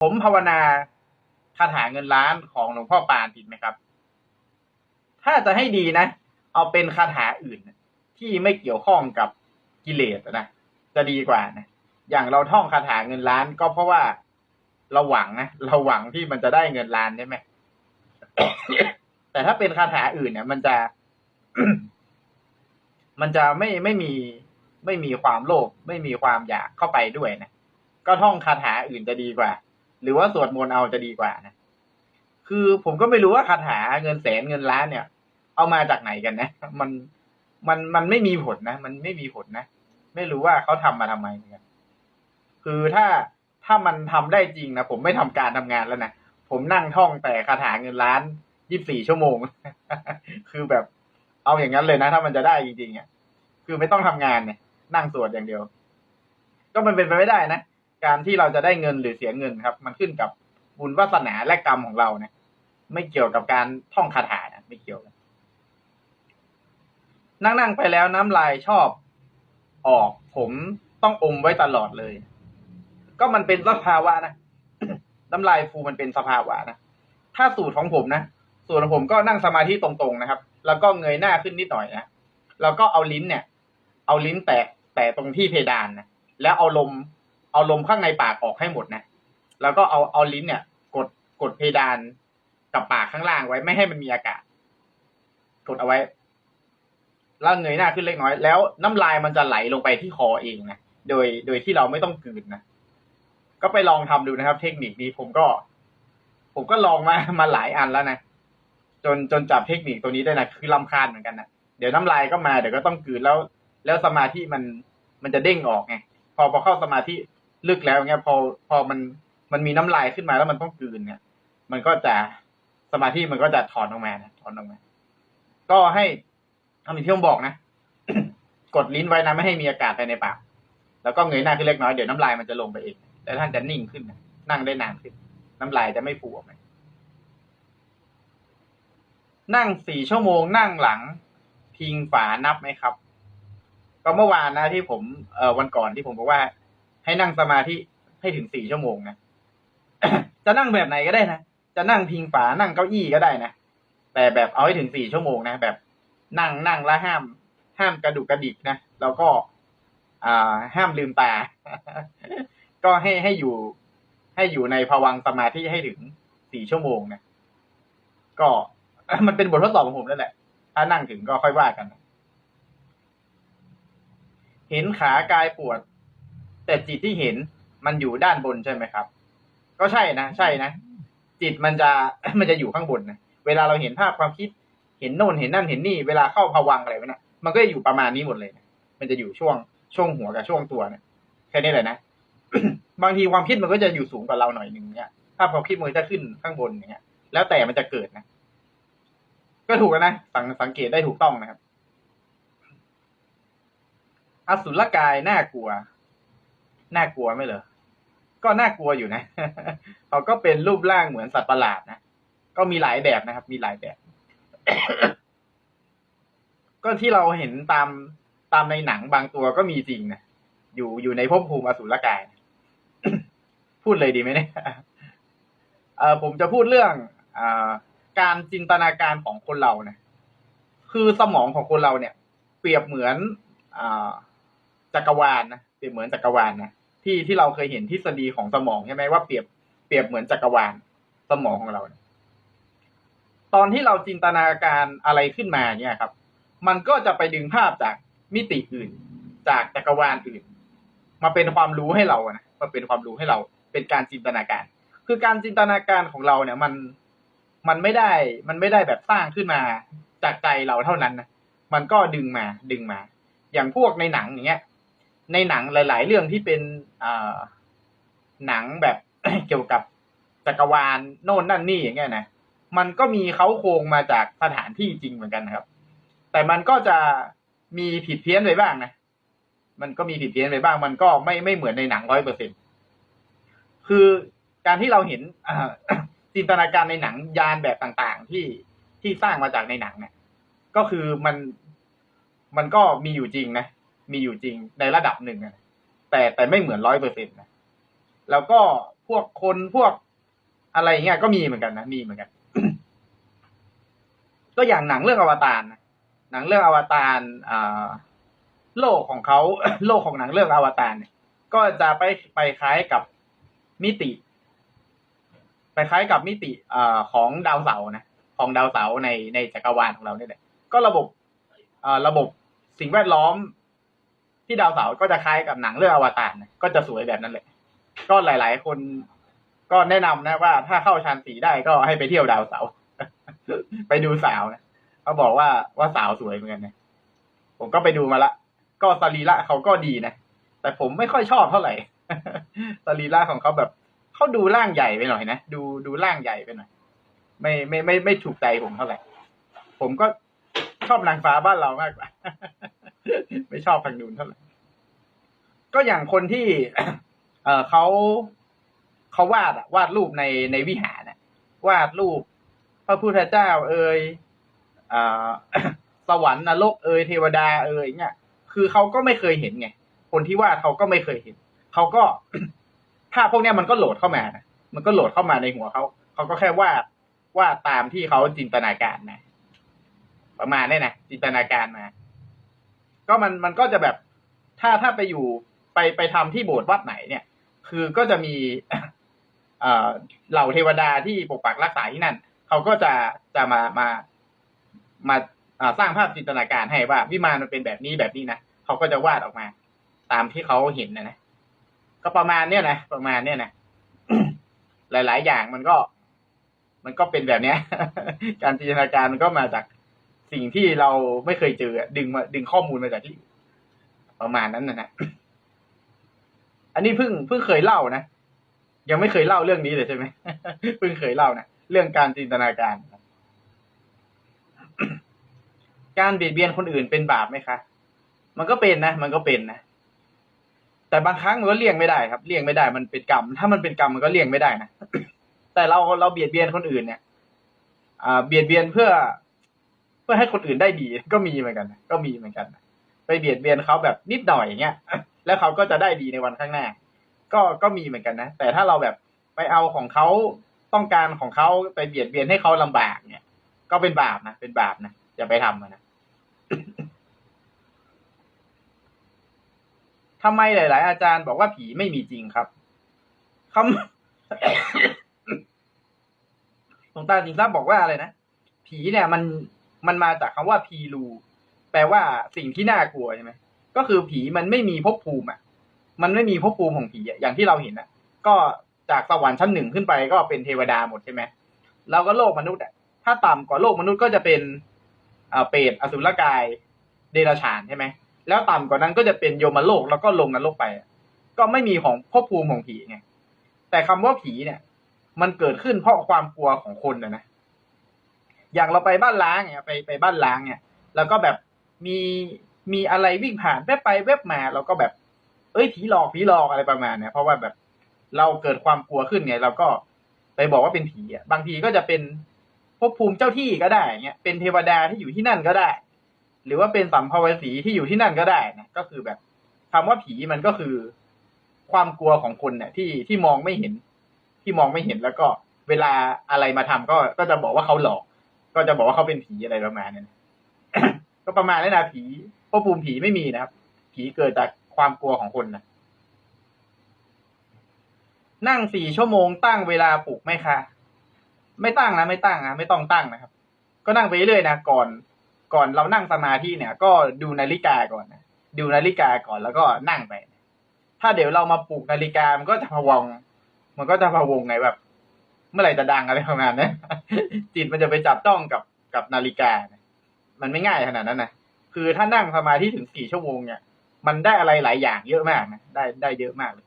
ผมภาวนาคาถาเงินล้านของหลวงพ่อปานผิดไหมครับ ถ้าจะให้ดีนะ เอาเป็นคาถาอื่น ที่ไม่เกี่ยวข้องกับกิเลสนะ จะดีกว่านะ อย่างเราท่องคาถาเงินล้านก็เพราะว่าเราหวังนะเราหวังที่มันจะได้เงินล้านใช่ไหม แต่ถ้าเป็นคาถาอื่นเนี่ย มันจะ มันจะไม่ไม่มีไม่มีความโลภไม่มีความอยากเข้าไปด้วยนะ ก็ท่องคาถาอื่นจะดีกว่า หรือว่าสวดมนต์เอาจะดีกว่านะคือผมก็ไม่รู้ว่าคาถาเงินแสนเงินล้านเนี่ย เอามาจากไหนกันนะ มันมันมันไม่มีผลนะ มันไม่มีผลนะ ไม่รู้ว่าเขาทำมาทำไมเหมือนกันคือถ้าถ้ามันทำได้จริงนะผมไม่ทำการทำงานแล้วนะผมนั่งท่องแต่คาถาเงินล้านยี่สิบสี่ชั่วโมง คือแบบเอาอย่างนั้นเลยนะ ถ้ามันจะได้จริงๆอะคือไม่ต้องทำงานเนี่ย นั่งสวดอย่างเดียว ก็มันเป็นไปไม่ได้นะ การที่เราจะได้เงินหรือเสียเงินครับ มันขึ้นกับบุญวาสนาและกรรมของเรานะไม่เกี่ยวกับการท่องคาถานะไม่เกี่ยวกันนั่งนั่งๆไปแล้วน้ำลายชอบออกผมต้องอมไว้ตลอดเลย ก็มันเป็นสภาวะนะน้ำลายฟูมันเป็นสภาวะนะถ้าสูตรของผมนะสูตรของผมก็นั่งสมาธิตรงๆนะครับ แล้วก็เงยหน้าขึ้นนิดหน่อยนะแล้วก็เอาลิ้นเนี่ย เอาลิ้นแตะแตะตรงที่เพดานนะแล้วเอาลม เอาลมข้างในปากออกให้หมดนะ แล้วก็เอาเอาลิ้นเนี่ย กดกดเพดานกับปากข้างล่างไว้ไม่ให้มันมีอากาศ กดเอาไว้แล้วเงยหน้าขึ้นเล็กน้อย แล้วน้ำลายมันจะไหลลงไปที่คอเองนะโดยโดยที่เราไม่ต้องกืนนะก็ไปลองทำดูนะครับ เทคนิคนี้ผมก็ ผมก็ลองมามาหลายอันแล้วนะจนจนจับเทคนิคตัวนี้ได้นะคือลำคาญเหมือนกันนะเดี๋ยวน้ำลายก็มาเดี๋ยวก็ต้องกืนแล้ว แล้วสมาธิมันมันจะเด้งออกไงพอพอเข้าสมาธิ ลึกแล้วเงี้ยพอพอมันมันมีน้ำลายขึ้นมาแล้วมันต้องกลืนเนี่ย มันก็จะสมาธิมันก็จะถอนออกมานะถอนออกมา ก็ให้ทำอย่างที่ผมบอกนะกดลิ้นไว้นะไม่ให้มีอากาศภายในปากแล้วก็เงยหน้าขึ้นเล็กน้อยเดี๋ยวน้ำลายมันจะลงไปเองแล้วท่านจะนิ่งขึ้นนะนั่งได้นานขึ้น น้ำลายจะไม่ฟูออกมานั่งสี่ชั่วโมงนั่งหลัง พิงฝานับไหมครับ ก็เมื่อวานนะที่ผมเอ่อวันก่อนที่ผมบอกว่า ให้นั่งสมาธิให้ถึงสี่ชั่วโมงนะจะนั่งแบบไหนก็ได้นะจะนั่งพิงฝานั่งเก้าอี้ก็ได้นะแต่แบบเอาให้ถึงสี่ชั่วโมงนะแบบ นั่งนั่งแล้วห้าม ห้ามกระดุกกระดิกนะแล้วก็ อ่า ห้ามลืมตา ก็ให้ให้อยู่ ให้อยู่ในภวังสมาธิให้ถึงสี่ชั่วโมงนะก็มันเป็นบททดสอบของผมนั่นแหละ ถ้านั่งถึงก็ค่อยว่ากัน เห็นขากายปวด แต่จิตที่เห็นมันอยู่ด้านบนใช่ไหมครับ ก็ใช่นะใช่นะ จิตมันจะมันจะอยู่ข้างบนนะเวลาเราเห็นภาพความคิดเห็นโน่นเห็นนั่นเห็นนี่เวลาเข้าภวังอะไรไว้นะมันก็จะอยู่ประมาณนี้หมดเลยนะมันจะอยู่ช่วงช่วงหัวกับช่วงตัวเนะแค่นี้เลยนะบางทีความคิดมันก็จะอยู่สูงกว่าเราหน่อยหนึ่งเนี่ยภาพความคิดมันจะขึ้นข้างบนอย่างเงี้ย แล้วแต่มันจะเกิดนะก็ถูกนะสังสังเกตได้ถูกต้องนะครับอสุรกายน่ากลัว น่ากลัวไหมเหรอ ก็น่ากลัวอยู่นะ เขาก็เป็นรูปร่างเหมือนสัตว์ประหลาดนะ ก็มีหลายแบบนะครับ มีหลายแบบ ก็ที่เราเห็นตามตามในหนังบางตัวก็มีจริงนะ อยู่อยู่ในภพภูมิอสุรกาย พูดเลยดีไหมเนี่ยเออผมจะพูดเรื่องอการจินตนาการของคนเราเนี่ยคือสมองของคนเราเนี่ย เปรียบเหมือนอจักรวาลนะ เปรียบเหมือนจักรวาลนะที่ที่เราเคยเห็นทฤษฎีของสมองใช่ไหมว่าเปรียบเปรียบเหมือนจักรวาลสมองของเรา ตอนที่เราจินตนาการอะไรขึ้นมาเนี่ยครับ มันก็จะไปดึงภาพจากมิติอื่น จากจักรวาลอื่น มาเป็นความรู้ให้เรานะมาเป็นความรู้ให้เรา เป็นการจินตนาการ คือการจินตนาการของเราเนี่ย มันมันไม่ได้ มันไม่ได้แบบสร้างขึ้นมาจากใจเราเท่านั้นนะมันก็ดึงมาดึงมา อย่างพวกในหนังอย่างเงี้ย ในหนังหลาย ๆ เรื่องที่เป็นอหนังแบบเกี่ยวกับจักรวาลโน่นนั่นนี่อย่างเงี้ยนะมันก็มีเขาโครงมาจากสถานที่จริงเหมือนกันครับ แต่มันก็จะมีผิดเพี้ยนไปบ้างนะมันก็มีผิดเพี้ยนไปบ้าง มันก็ไม่ไม่เหมือนในหนังร้อยเปอร์เซ็นคือการที่เราเห็นจินตนาการในหนังยานแบบต่างๆ ที่ที่สร้างมาจากในหนังเนี่ยก็คือมันมันก็มีอยู่จริงนะ มีอยู่จริงในระดับหนึ่งนะแต่แต่ไม่เหมือนร้อยเปอร์เซ็นต์นะแล้วก็พวกคนพวกอะไรเงี้ยก็มีเหมือนกันนะมีเหมือนกัน ก็อย่างหนังเรื่องอวตารนะหนังเรื่องอวตารอ่าโลกของเขาโลกของหนังเรื่องอวตารเนี่ย ก็จะไปไปคล้ายกับมิติ ไปคล้ายกับมิติเอ่อของดาวเสาร์นะของดาวเสาร์ในในจักรวาลของเราเนี่ยแหละก็ระบบเอ่อระบบสิ่งแวดล้อม ที่ดาวเสาร์ก็จะคล้ายกับหนังเรื่องอวตารก็จะสวยแบบนั้นเลยก็หลาย ๆ คนก็แนะนำนะว่าถ้าเข้าชานสีได้ก็ให้ไปเที่ยวดาวเสาร์ไปดูสาวนะเขาบอกว่าว่าสาวสวยเหมือนกันนะผมก็ไปดูมาละ ก็สรีระเขาก็ดีนะแต่ผมไม่ค่อยชอบเท่าไหร่สรีระของเขาแบบเขาดูร่างใหญ่ไปหน่อยนะดูดูร่างใหญ่ไปหน่อยไม่ไม่ไม่ไม่ถูกใจผมเท่าไหร่ผมก็ชอบนางฟ้าบ้านเรามากกว่า ไม่ชอบทางนูนเท่าไหร่ก็อย่างคนที่ เออเขาเขาวาดอะวาดรูปในในวิหารนะวาดรูป พระพุทธเจ้า เอ่ยอ่าสวรรค์นรกเอ่ยเทวดาเอ่ยเนี่ยคือเขาก็ไม่เคยเห็นไง คนที่วาดเขาก็ไม่เคยเห็นเขาก็ภาพพวกนี้มันก็โหลดเข้ามานะมันก็โหลดเข้ามาในหัวเขาเขาก็แค่วาดวาดตามที่เขาจินตนาการนะประมาณนี้นะจินตนาการมา ก็มันมันก็จะแบบถ้าถ้าไปอยู่ไปไปทำที่โบสถ์วัดไหนเนี่ย คือก็จะมีเอเหล่าเทวดาที่ปกปักรักษาที่นั่น เขาก็จะจะมามามาอ่าสร้างภาพจินตนาการให้ว่า วิมานมันเป็นแบบนี้แบบนี้นะเขาก็จะวาดออกมา ตามที่เขาเห็นนะนะก็ประมาณเนี้ยนะประมาณเนี้ยนะหลาย ๆ อย่างมันก็ มันก็เป็นแบบเนี้ย การจินตนาการมันก็มาจาก สิ่งที่เราไม่เคยเจอดึงมาดึงข้อมูลมาจากที่ ประมาณนั้นนะนะอันนี้เพิ่งเพิ่งเคยเล่านะยังไม่เคยเล่าเรื่องนี้เลยใช่ไหมเพิ่งเคยเล่านะเรื่องการจินตนาการ การเบียดเบียนคนอื่นเป็นบาปไหมคะมันก็เป็นนะมันก็เป็นนะแต่บางครั้งมันก็เลี่ยงไม่ได้ครับเลี่ยงไม่ได้มันเป็นกรรม ถ้ามันเป็นกรรมมันก็เลี่ยงไม่ได้นะแต่เราเราเบียดเบียนคนอื่นเนี่ยอ่าเบียดเบียนเพื่อ เพื่อให้คนอื่นได้ดีก็มีเหมือนกัน ก็มีเหมือนกัน ไปเบียดเบียนเขาแบบนิดหน่อยอย่างเงี้ยแล้วเขาก็จะได้ดีในวันข้างหน้า ก็ก็มีเหมือนกันนะ แต่ถ้าเราแบบไปเอาของเขาต้องการของเขาไปเบียดเบียนให้เขาลำบากเนี่ย ก็เป็นบาปนะเป็นบาปนะอย่าไปทำนะทำไมหลาย ๆ อาจารย์บอกว่าผีไม่มีจริงครับคำหลวงตาสิงทรัพย์บอกว่าอะไรนะ ผีเนี่ยมัน มันมาจากคำว่าพีรูแปลว่าสิ่งที่น่ากลัวใช่ไหมก็คือผีมันไม่มีภพภูมิอะ มันไม่มีภพภูมิของผีอะอย่างที่เราเห็นอะ ก็จากสวรรค์ชั้นหนึ่งขึ้นไปก็เป็นเทวดาหมดใช่ไหมแล้วก็โลกมนุษย์อะถ้าต่ำกว่าโลกมนุษย์ก็จะเป็นอ่าเปรตอสุรกายเดรัจฉานใช่ไหมแล้วต่ำกว่านั้นก็จะเป็นโยมโลกแล้วก็ลงนรกไป ก็ไม่มีของภพภูมิของผีไงแต่คำว่าผีเนี่ย มันเกิดขึ้นเพราะความกลัวของคนนะนะ อย่างเราไปบ้านล้างเนี่ยไปไปบ้านล้างเนี่ยแล้วก็แบบมีมีอะไรวิ่งผ่านแวบไปแวบมาเราก็แบบ เอ้ยผีหลอกผีหลอกอะไรประมาณเนี่ยเพราะว่าแบบเราเกิดความกลัวขึ้นไงเราก็ไปบอกว่าเป็นผีอะบางทีก็จะเป็นภพภูมิเจ้าที่ก็ได้เงี้ยเป็นเทวดาที่อยู่ที่นั่นก็ได้ หรือว่าเป็นสัมภเวสีที่อยู่ที่นั่นก็ได้นะก็คือแบบคำว่าผีมันก็คือ ความกลัวของคนเนี่ยที่ที่มองไม่เห็น ที่มองไม่เห็นแล้วก็เวลาอะไรมาทำก็ก็จะบอกว่าเขาหลอก ก็จะบอกว่าเขาเป็นผีอะไรประมาณนี้นก็ประมาณนี้นะผีภพภูมิผีไม่มีนะครับ ผีเกิดจากความกลัวของคนนะนั่งสี่ชั่วโมงตั้งเวลาปลุกไหมคะไม่ตั้งนะไม่ตั้งนะไม่ต้องตั้งนะครับ ก็นั่งไปเรื่อยนะก่อน ก่อนเรานั่งสมาธิเนี่ย ก็ดูนาฬิกาก่อนนะดูนาฬิกาก่อนแล้วก็นั่งไป ถ้าเดี๋ยวเรามาปลุกนาฬิกามันก็จะพะวง มันก็จะพะวงไงแบบ เมื่อไหร่จะดังอะไรประมาณนี้จิตมันจะไปจับจ้องกับกับนาฬิกา มันไม่ง่ายขนาดนั้นนะคือถ้านั่งสมาธิถึงสี่ชั่วโมงเนี่ย มันได้อะไรหลายอย่างเยอะมากนะได้ได้เยอะมากเลย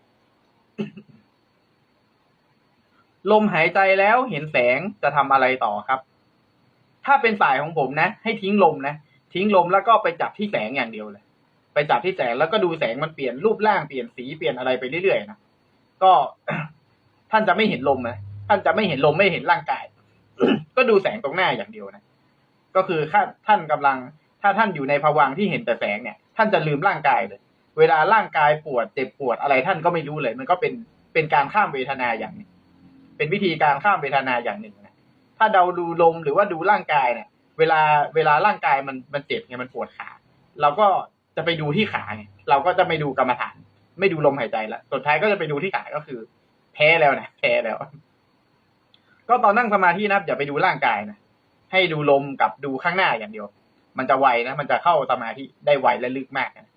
ลมหายใจแล้วเห็นแสงจะทำอะไรต่อครับ ถ้าเป็นสายของผมนะ ให้ทิ้งลมนะ ทิ้งลมแล้วก็ไปจับที่แสงอย่างเดียวเลย ไปจับที่แสงแล้วก็ดูแสงมันเปลี่ยนรูปร่างเปลี่ยนสีเปลี่ยนอะไรไปเรื่อยๆนะ ก็ท่านจะไม่เห็นลมนะ ท่านจะไม่เห็นลมไม่เห็นร่างกาย ก็ดูแสงตรงหน้าอย่างเดียวนะ ก็คือถ้าท่านกำลัง ถ้าท่านอยู่ในภวังที่เห็นแต่แสงเนี่ย ท่านจะลืมร่างกายเลย เวลาร่างกายปวดเจ็บปวดอะไรท่านก็ไม่รู้เลย มันก็เป็นเป็นการข้ามเวทนาอย่างนึงเป็นวิธีการข้ามเวทนาอย่างหนึ่งนะ ถ้าเราดูลมหรือว่าดูร่างกายเนี่ย เวลาเวลาร่างกายมันมันเจ็บไงมันปวดขา เราก็จะไปดูที่ขาไงเราก็จะไม่ดูกรรมฐาน ไม่ดูลมหายใจละสุดท้ายก็จะไปดูที่ขาก็คือ แพ้แล้วนะแพ้แล้ว ก็ตอนนั่งสมาธินะอย่าไปดูร่างกายนะให้ดูลมกับดูข้างหน้าอย่างเดียว มันจะไวนะ มันจะเข้าสมาธิได้ไวและลึกมากนะ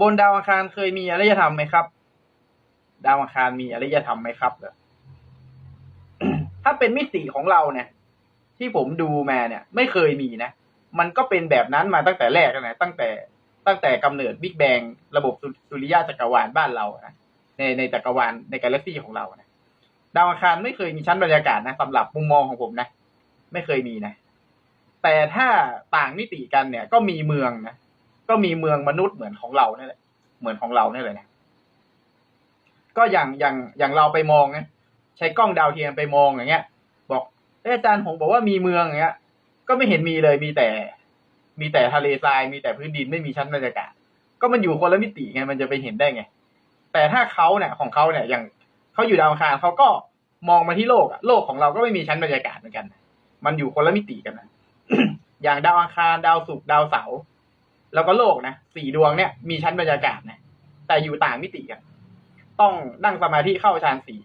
บนดาวอังคารเคยมีอารยธรรมไหมครับ ดาวอังคารมีอารยธรรมไหมครับเหรอถ้าเป็นมิติของเราเนี่ย ที่ผมดูมาเนี่ย ไม่เคยมีนะ มันก็เป็นแบบนั้นมาตั้งแต่แรกนะตั้งแต่ตั้งแต่กำเนิดบิ๊กแบงระบบสุสุริยะจักรวาลบ้านเรานะ ในในจักรวาลในกาแล็กซี่ของเรานะดาวอังคารไม่เคยมีชั้นบรรยากาศนะสำหรับมุมมองของผมนะ ไม่เคยมีนะ แต่ถ้าต่างมิติกันเนี่ย ก็มีเมืองนะก็มีเมืองมนุษย์เหมือนของเราเนี่ยแหละเหมือนของเราเนี่ยเลยนะก็อย่างอย่างอย่างเราไปมองนะใช้กล้องดาวเทียมไปมองอย่างเงี้ย บอกอยอาจารย์ผมบอกว่ามีเมืองอย่างเงี้ย ก็ไม่เห็นมีเลยมีแต่ มีแต่ทะเลทรายมีแต่พื้นดินไม่มีชั้นบรรยากาศ ก็มันอยู่คนละมิติไงมันจะไปเห็นได้ไง แต่ถ้าเขาเนี่ยของเขาเนี่ยอย่างเขาอยู่ดาวอังคารเขาก็มองมาที่โลกอะโลกของเราก็ไม่มีชั้นบรรยากาศเหมือนกัน มันอยู่คนละมิติกันนะอย่างดาวอังคารดาวศุกร์ดาวเสาร์แล้วก็โลกนะสี่ดวงเนี่ยมีชั้นบรรยากาศนะแต่อยู่ต่างมิติกันต้องนั่งสมาธิเข้าฌานสี่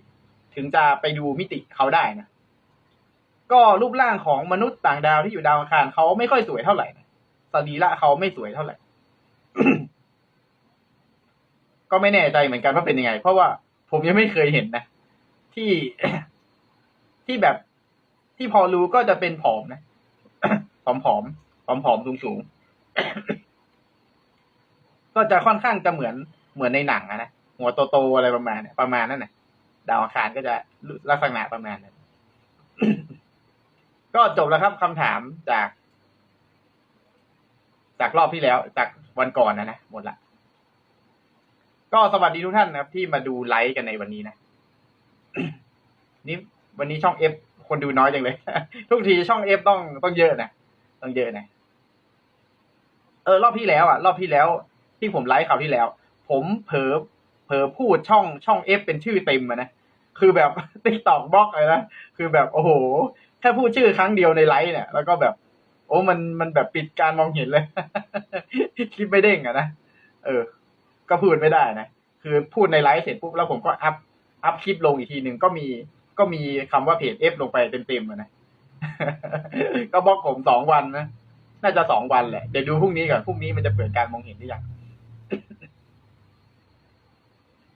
ถึงจะไปดูมิติเขาได้นะก็รูปร่างของมนุษย์ต่างดาวที่อยู่ดาวอังคารเขาไม่ค่อยสวยเท่าไหร่นะสรีระเขาไม่สวยเท่าไหร่ ก็ไม่แน่ใจเหมือนกันว่าเป็นยังไง เพราะว่าผมยังไม่เคยเห็นนะ ที่ที่แบบที่พอรู้ก็จะเป็นผอมนะผอมผอมผอมผอมสูงสูงๆก็จะค่อนข้างจะเหมือนเหมือนในหนังนะหัวโตๆอะไรประมาณเนี่ยประมาณนั้นนะดาวอังคารก็จะลักษณะประมาณนั้นก็จบแล้วครับคำถามจาก จากรอบที่แล้ว จากวันก่อนนะนะหมดละ ก็สวัสดีทุกท่านนะครับ ที่มาดูไลฟ์กันในวันนี้นะ นี่วันนี้ช่องเอฟคนดูน้อยจังเลย ทุกทีช่องเอฟต้องต้องเยอะนะต้องเยอะนะเออรอบที่แล้วอะ รอบที่แล้ว ที่ผมไลฟ์คราวที่แล้ว ผมเผลอเผลอพูดช่องช่องเอฟเป็นชื่อเต็มอะนะคือแบบติ๊กตอกบล็อกเลยนะคือแบบโอ้โห แค่พูดชื่อครั้งเดียวในไลฟ์เนี่ยแล้วก็แบบ โอ้มันมันแบบปิดการมองเห็นเลย คลิปไม่เด้งอะนะเออ ก็พูดไม่ได้นะ คือพูดในไลฟ์เสร็จปุ๊บแล้วผมก็อัพอัพคลิปลงอีกทีหนึ่งก็มีก็มีคำว่าเพจเอฟลงไปเต็มๆนะ ก็บล็อกผมสองวันนะ น่าจะสองวันแหละ เดี๋ยวดูพรุ่งนี้ก่อน พรุ่งนี้มันจะเปิดการมองเห็นหรือยัง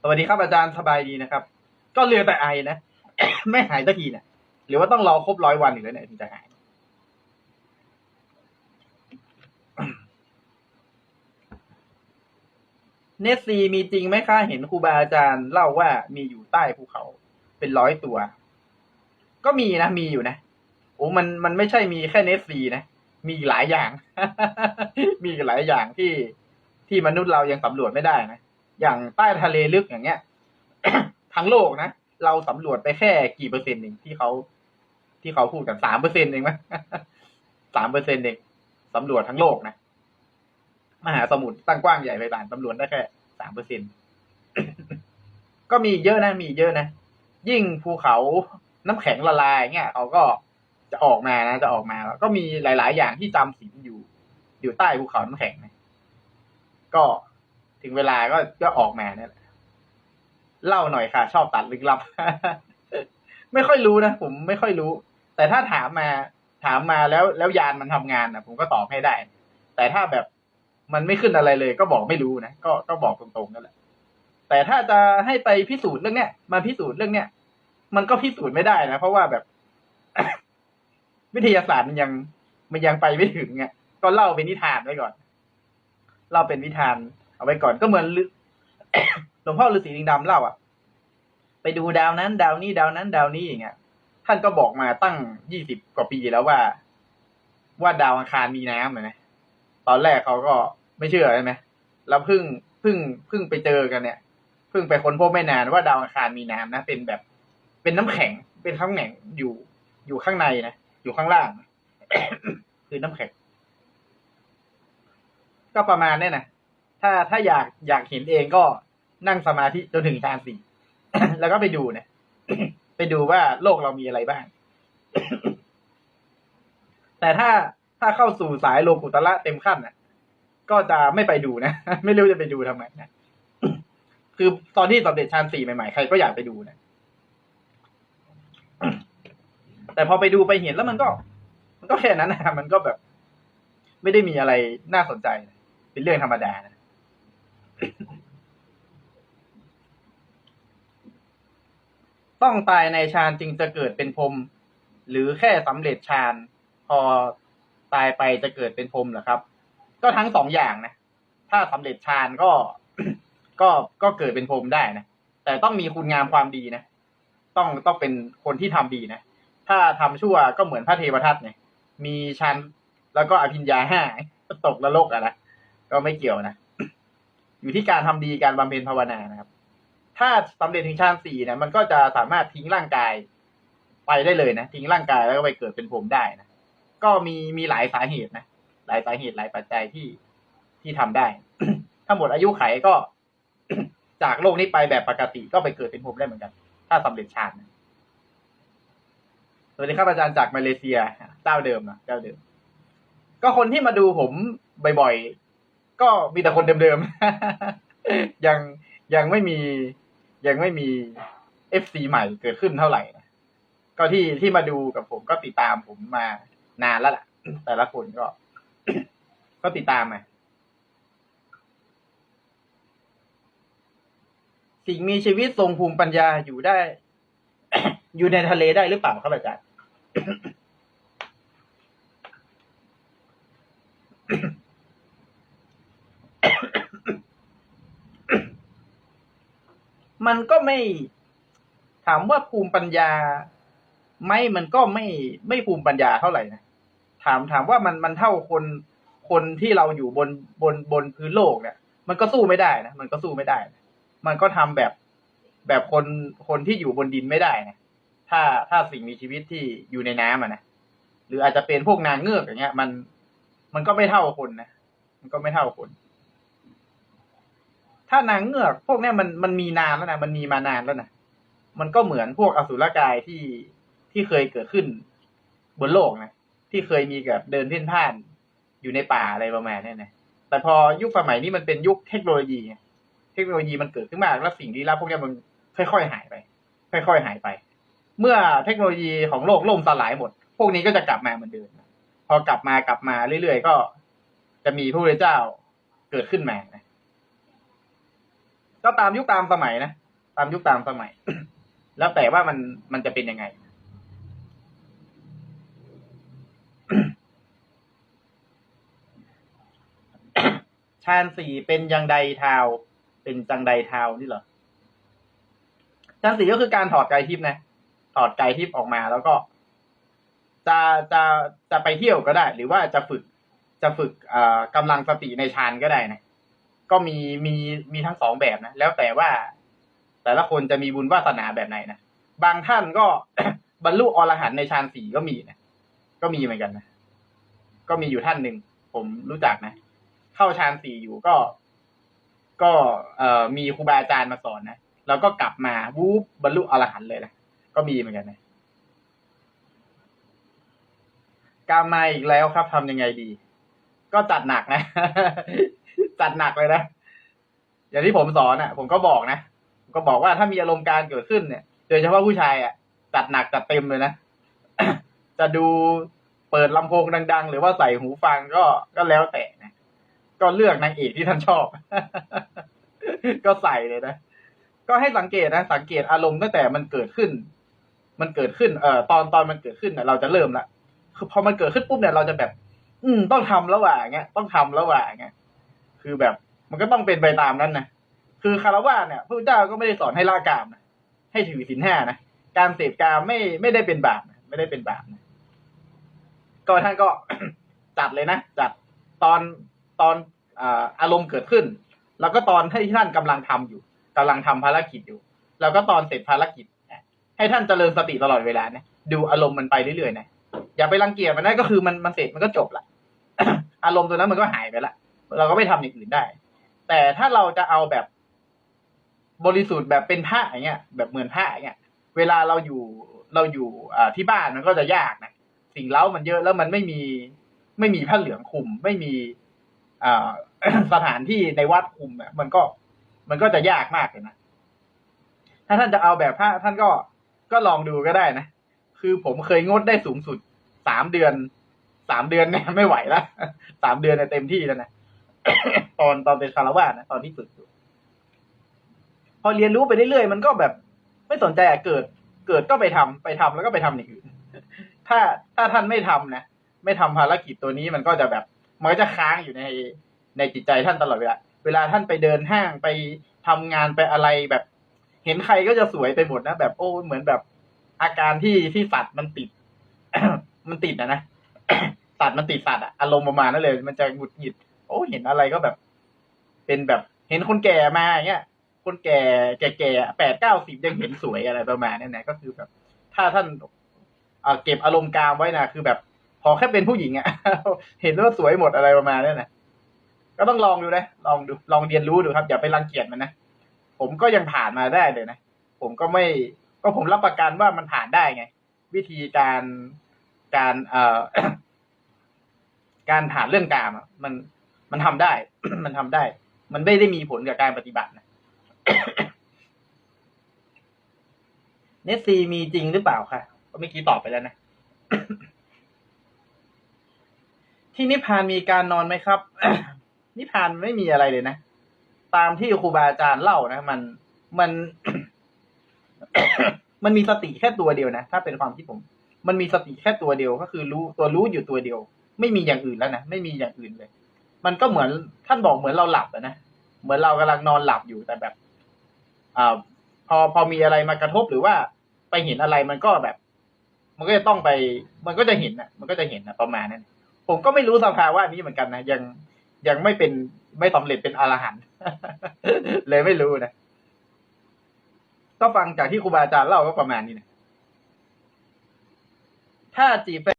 สวัสดีครับอาจารย์สบายดีนะครับ ก็เรือแต่ไอนะ ไม่หายสักทีเนี่ยหรือว่าต้องรอครบร้อยวันอีกแล้วเนี่ยถึงจะหาย เนสซีมีจริงไหมคะเห็นครูบาอาจารย์เล่าว่ามีอยู่ใต้ภูเขาเป็นร้อยตัว ก็มีนะ มีอยู่นะโอ้มันมันไม่ใช่มีแค่เนสซีนะ มีหลายอย่าง มีหลายอย่างที่ที่มนุษย์เรายังสำรวจไม่ได้นะ อย่างใต้ทะเลลึกอย่างเงี้ย ทั้งโลกนะ เราสำรวจไปแค่กี่เปอร์เซ็นต์เองที่เขาที่เขาพูดกันสามเปอร์เซ็นต์เองมั้ยสามเปอร์เซ็นต์เองสำรวจทั้งโลกนะ มหาสมุทรตั้งกว้างใหญ่ไพศาลตำรวจได้แค่สามเปอร์เซ็นก็มีเยอะนะมีเยอะนะ ยิ่งภูเขาน้ำแข็งละลายเงี้ยเขาก็จะออกมานะจะออกมาแล้วก็มีหลาย ๆ อย่างที่จำศีลอยู่ อยู่ใต้ภูเขาน้ำแข็งนะก็ถึงเวลาก็ก็ออกมาเนี่ยเล่าหน่อยค่ะ ชอบตัดลึกลับ ไม่ค่อยรู้นะผมไม่ค่อยรู้ แต่ถ้าถามมา ถามมาแล้วแล้วยานมันทำงานนะผมก็ตอบให้ได้ แต่ถ้าแบบ มันไม่ขึ้นอะไรเลย ก็บอกไม่รู้นะก็ก็บอกตรงๆนั่นแหละ แต่ถ้าจะให้ไปพิสูจน์เรื่องเนี้ยมาพิสูจน์เรื่องเนี้ยมันก็พิสูจน์ไม่ได้นะเพราะว่าแบบ วิทยาศาสตร์มันยังมันยังไปไม่ถึงไงก็เล่าเป็นนิทานไว้ก่อน เล่าเป็นนิทาน เอาไว้ก่อนก็เหมือนหลวงพ่อฤาษีลิงดำเล่าอะ ไปดูดาวนั้น ดาวนี้ดาวนั้น ดาวนี้อย่างเงี้ยท่านก็บอกมาตั้งยี่สิบกว่าปีแล้วว่า ว่าดาวอังคารมีน้ำเลยนะตอนแรกเขาก็ ไม่เชื่อใช่ไหมแล้วเพิ่งเพิ่งเพิ่งไปเจอกันเนี่ยเพิ่งไปค้นพบไม่นานว่าดาวอังคารมีน้ำนะ เป็นแบบเป็นน้ำแข็ง เป็นข้างแข็งอยู่อยู่ข้างในนะอยู่ข้างล่าง คือน้ำแข็ง ก็ประมาณนี้นะถ้าถ้าอยากอยากเห็นเองก็นั่งสมาธิจนถึงฌานสี่แล้วก็ไปดูนี่ยไปดูว่าโลกเรามีอะไรบ้าง แต่ถ้าถ้าเข้าสู่สายโลกุตละเต็มขั้นน่ะ ก็จะไม่ไปดูนะ ไม่รู้จะไปดูทำไมนะคือตอนที่สำเร็จฌานสี่ใหม่ๆ ใครก็อยากไปดูนะแต่พอไปดูไปเห็นแล้วมันก็ มันก็แค่นั้นนะมันก็แบบ ไม่ได้มีอะไรน่าสนใจ เป็นเรื่องธรรมดานะต้องตายในฌานจึงจะเกิดเป็นพรหมหรือแค่สำเร็จฌานพอตายไปจะเกิดเป็นพรหมเหรอครับ ก็ทั้งสองอย่างนะ ถ้าสำเร็จฌานก็ ก็ก็เกิดเป็นพรหมได้นะ แต่ต้องมีคุณงามความดีนะ ต้องต้องเป็นคนที่ทำดีนะ ถ้าทำชั่วก็เหมือนพระเทวทัตเนี่ย มีฌานแล้วก็อภิญญาห้าก็ตกนรกอะนะ ก็ไม่เกี่ยวนะ อยู่ที่การทำดีการบำเพ็ญภาวนานะครับ ถ้าสำเร็จถึงฌานสี่เนี่ยมันก็จะสามารถทิ้งร่างกายไปได้เลยนะ ทิ้งร่างกายแล้วก็ไปเกิดเป็นผมได้นะ ก็มีมีหลายสาเหตุนะ หลายสาเหตุหลายปัจจัยที่ที่ทำได้ ถ้าหมดอายุไขก็ จากโลกนี้ไปแบบปกติก็ไปเกิดเป็นผมได้เหมือนกัน ถ้าสำเร็จฌานสวัสดีครับอาจารย์จากมาเลเซียเจ้าเดิมนะเจ้าเดิม ก็คนที่มาดูผมบ่อยๆก็มีแต่คนเดิมๆยังยังไม่มี ยังไม่มีเอฟซีใหม่เกิดขึ้นเท่าไหร่นะก็ที่ที่มาดูกับผมก็ติดตามผมมานานแล้วล่ะแต่ละคนก็ ก็ติดตามมาสิ่งมีชีวิตทรงภูมิปัญญาอยู่ได้ อยู่ในทะเลได้หรือเปล่าครับอาจารย์มันก็ไม่ถามว่าภูมิปัญญาไหมมันก็ไม่ไม่ภูมิปัญญาเท่าไหร่นะถามถามว่ามันมันเท่าคน คนที่เราอยู่บนบนบนพื้นโลกเนี่ย มันก็สู้ไม่ได้นะมันก็สู้ไม่ได้นะมันก็ทำแบบแบบคนคนที่อยู่บนดินไม่ได้นะถ้าถ้าสิ่งมีชีวิตที่อยู่ในน้ำอะนะหรืออาจจะเป็นพวกนางเงือกอย่างเงี้ย มันมันก็ไม่เท่าคนนะมันก็ไม่เท่าคน ถ้านางเงือก พวกเนี้ยมันมันมีนานแล้วนะมันมีมานานแล้วนะมันก็เหมือนพวกอสุรกายที่ที่เคยเกิดขึ้นบนโลกนะที่เคยมีแบบเดินเพ่นพ่าน อยู่ในป่าอะไรประมาณนี้นะแต่พอยุคสมัยนี้มันเป็นยุคเทคโนโลยี เทคโนโลยีมันเกิดขึ้นมากแล้วสิ่งลี้ลับพวกนี้มันค่อยๆหายไป ค่อยๆหายไป เมื่อเทคโนโลยีของโลกล่มสลายหมด พวกนี้ก็จะกลับมาเหมือนเดิมพอกลับมากลับมาเรื่อยๆก็ จะมีพระพุทธเจ้าเกิดขึ้นมานะก็ตามยุคตามสมัยนะตามยุคตามสมัย แล้วแต่ว่ามันมันจะเป็นยังไง ชานสี่เป็นยังใดเทาวเป็นจังใดเทาวนี่เหรอชานสี่ก็คือการถอดกายทิพย์นะ ถอดกายทิพย์ออกมาแล้วก็ จะจะจะไปเที่ยวก็ได้ หรือว่าจะฝึกจะฝึกเอ่อกำลังสติในฌานก็ได้นะ ก็มีมีมีทั้งสองแบบนะ แล้วแต่ว่า แต่ละคนจะมีบุญวาสนาแบบไหนนะ บางท่านก็บรรลุอรหันในฌานสี่ก็มีนะ ก็มีเหมือนกันนะ ก็มีอยู่ท่านหนึ่งผมรู้จักนะ เข้าฌานสี่อยู่ก็ ก็เอ่อมีครูบาอาจารย์มาสอนนะแล้วก็กลับมาวูบบรรลุอรหันต์เลยนะก็มีเหมือนกันนะกามมาอีกแล้วครับทำยังไงดี ก็จัดหนักนะ จัดหนักเลยนะอย่างที่ผมสอนอะ ผมก็บอกนะผมก็บอกว่าถ้ามีอารมณ์การเกิดขึ้นเนี่ยโดยเฉพาะผู้ชายอะจัดหนักจัดเต็มเลยนะจะดูเปิดลำโพงดัง ๆ หรือว่าใส่หูฟังก็ก็แล้วแต่นะ ก็เลือกนางเอกที่ท่านชอบ ก็ใส่เลยนะ ก็ให้สังเกตนะ สังเกตอารมณ์ตั้งแต่มันเกิดขึ้น มันเกิดขึ้น เอ่อ ตอนตอนมันเกิดขึ้นเนี่ยเราจะเริ่มละ คือพอมันเกิดขึ้นปุ๊บเนี่ยเราจะแบบ อืม ต้องทำแล้วว่ะเงี้ย ต้องทำแล้วว่ะเงี้ย คือแบบ มันก็ต้องเป็นไปตามนั้นนะ คือคารวะเนี่ยพระพุทธเจ้าก็ไม่ได้สอนให้ละกามนะ ให้ถือศีลห้านะ การเสพกามไม่ไม่ได้เป็นบาปนะไม่ได้เป็นบาปนะ ก็ท่านก็จัดเลยนะ จัดตอน ตอนอารมณ์เกิดขึ้น แล้วก็ตอนที่ท่านกำลังทำอยู่กำลังทำภารกิจอยู่ แล้วก็ตอนเสร็จภารกิจ ให้ท่านเจริญสติตลอดเวลานะดูอารมณ์มันไปเรื่อยๆนะอย่าไปรังเกียจมันนะก็คือมันมันเสร็จมันก็จบละอารมณ์ตัวนั้นมันก็หายไปละเราก็ไม่ทำอย่างอื่นได้ แต่ถ้าเราจะเอาแบบบริสุทธิ์แบบเป็นพระอย่างเงี้ย แบบเหมือนพระอย่างเงี้ย เวลาเราอยู่เราอยู่อ่าที่บ้านมันก็จะยากนะ สิ่งเล้ามันเยอะแล้วมันไม่มีไม่มีผ้าเหลืองคลุม ไม่มี สถานที่ในวัดคุมเนี่ยมันก็ มันก็จะยากมากเลยนะ ถ้าท่านจะเอาแบบพระท่านก็ก็ลองดูก็ได้นะ คือผมเคยงดได้สูงสุดสามเดือน สามเดือนเนี่ยไม่ไหวแล้วสามเดือนเนี่ยเต็มที่แล้วนะตอนตอนเป็นคารวาสนะตอนที่ฝึกอยู่พอเรียนรู้ไปเรื่อยๆมันก็แบบ ไม่สนใจอะเกิด เกิดก็ไปทำไปทำแล้วก็ไปทำอย่างอื่นถ้าถ้าท่านไม่ทำนะไม่ทำภารกิจตัวนี้มันก็จะแบบ มันก็จะค้างอยู่ในในจิตใจท่านตลอดเวลาเวลาท่านไปเดินห้างไปทำงานไปอะไรแบบ เห็นใครก็จะสวยไปหมดนะแบบโอ้เหมือนแบบ อาการที่ที่สัตว์มันติด มันติดนะนะสัตว์มันติดสัตว์อะอารมณ์ประมาณนั้นเลย มันจะหงุดหงิด โอ้เห็นอะไรก็แบบ เป็นแบบเห็นคนแก่มาอย่างเงี้ยคนแก่แก่ๆแปดเก้าสิบยังเห็นสวยอะไรประมาณนั้นะก็คือแบบ ถ้าท่านเอ่อเก็บอารมณ์กามไว้นะคือแบบ พอแค่เป็นผู้หญิงอะเห็นว่าสวยหมดอะไรประมาณนั้นนะก็ต้องลองดูนะลองดูลองเรียนรู้ดูครับ อย่าไปรังเกียจมันนะผมก็ยังผ่านมาได้เลยนะผมก็ไม่ก็ผมรับประกันว่ามันผ่านได้ไง วิธีการการเอ่อการผ่านเรื่องกามมันมันทำได้ มันทำได้ มันไม่ได้มีผลกับการปฏิบัตินะเนสซีมีจริงหรือเปล่าคะก็เมื่อกี้ตอบไปแล้วนะ ที่นิพพานมีการนอนไหมครับ นิพพานไม่มีอะไรเลยนะ ตามที่ครูบาอาจารย์เล่านะ มันมันมันมีสติแค่ตัวเดียวนะ ถ้าเป็นความคิดผม มันมีสติแค่ตัวเดียวก็คือรู้ตัวรู้อยู่ตัวเดียว ไม่มีอย่างอื่นแล้วนะไม่มีอย่างอื่นเลย มันก็เหมือนท่านบอกเหมือนเราหลับนะเหมือนเรากำลังนอนหลับอยู่แต่แบบอ่าพอพอมีอะไรมากระทบหรือว่าไปเห็นอะไรมันก็แบบ มันก็จะต้องไป มันก็จะเห็นนะมันก็จะเห็นนะประมาณนั้น ผมก็ไม่รู้สภาวะนี้เหมือนกันนะยังยังไม่เป็นไม่สำเร็จเป็นอรหันต์เลยไม่รู้นะก็ฟังจากที่ครูบาอาจารย์เล่าก็ประมาณนี้นะถ้าจีบแฟ